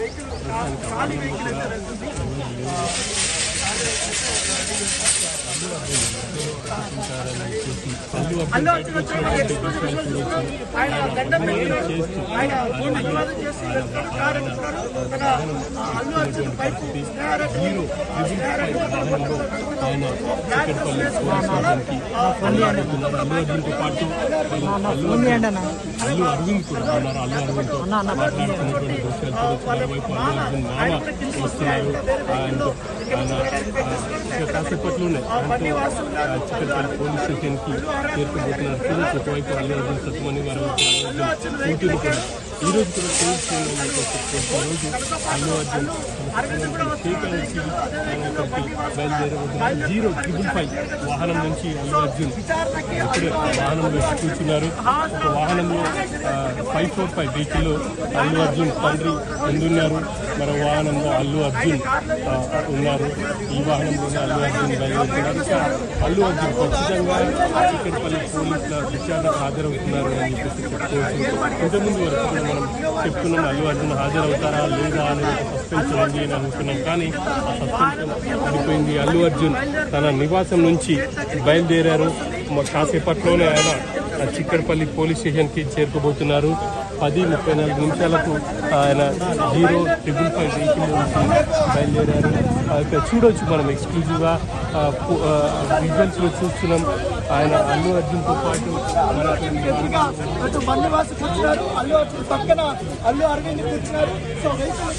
Vehicle ఖాళీ vehicle అయితే వెళ్తుంది అల్లు అరవింద్ కూడా ఉన్నారు అల్లు అరవింద్తో మాట్లాడుతున్నటువంటి దృశ్యాలు చూడొచ్చు మరోవైపు అల్లు అర్జున్ మామ వస్తున్నారు ఆయనతో ఆయన ఆ, కాసేపట్లోనే ఆయనతో చిక్కడపల్లి పోలీస్ స్టేషన్కి చేరుకోబోతున్నారు చూడొచ్చు ఒకవైపు అల్లు అర్జున్ ఈరోజు కూడా ఈ రోజు. ఈరోజు పోలీస్ అల్లు అర్జున్ శ్రీకాంత్ అక్కడికి బయలుదేరబోతున్నారు జీరో ట్రిపుల్ ఫైవ్ వాహనం నుంచి అల్లు అర్జున్ ఇప్పుడే వాహనంలో కూర్చున్నారు. ఒక వాహనంలో ఫైవ్ ఫోర్ ఫైవ్ వెహికల్లో అల్లు అర్జున్ తండ్రి ముందున్నారు. మరో వాహనంలో అల్లు అర్జున్ ఉన్నారు. ఈ వాహనంలోనే అల్లు అర్జున్ బయలుదేరుతున్నారు. అల్లు అర్జున్ ఖచ్చితంగా చిక్కడపల్లి పోలీసుల విచారణకు హాజరవుతున్నారు అని చెప్పేసి చెప్పుకోవచ్చు. ఇంతకుముందు వరకు కూడా మనం చెప్తున్నాం అల్లు అర్జున్ హాజరవుతారా లేదా అనేది సస్పెన్స్ ఉంది అని అనుకున్నాం. కానీ ఆ సస్పెన్స్ పడిపోయింది అల్లు అర్జున్. తన నివాసం నుంచి బయలుదేరారు. కాసేపట్లోనే ఆయన చిక్కడపల్లి పోలీస్ స్టేషన్కి చేరుకోబోతున్నారు. పది ముప్పై నాలుగు నిమిషాలకు ఆయన జీరో ట్రిపుల్ ఫైవ్ వెహికల్ నుంచి బయలుదేరారు. ఇక్కడ చూడవచ్చు మనం ఎక్స్క్లూజివ్గా విజువల్స్లో చూస్తున్నాం. ఆయన అల్లు అర్జున్తో పాటు అటు బండివాసు కూర్చున్నారు అల్లు అర్జున్ పక్కన అల్లు అరవింద్ కూర్చున్నారు సో వెహికల్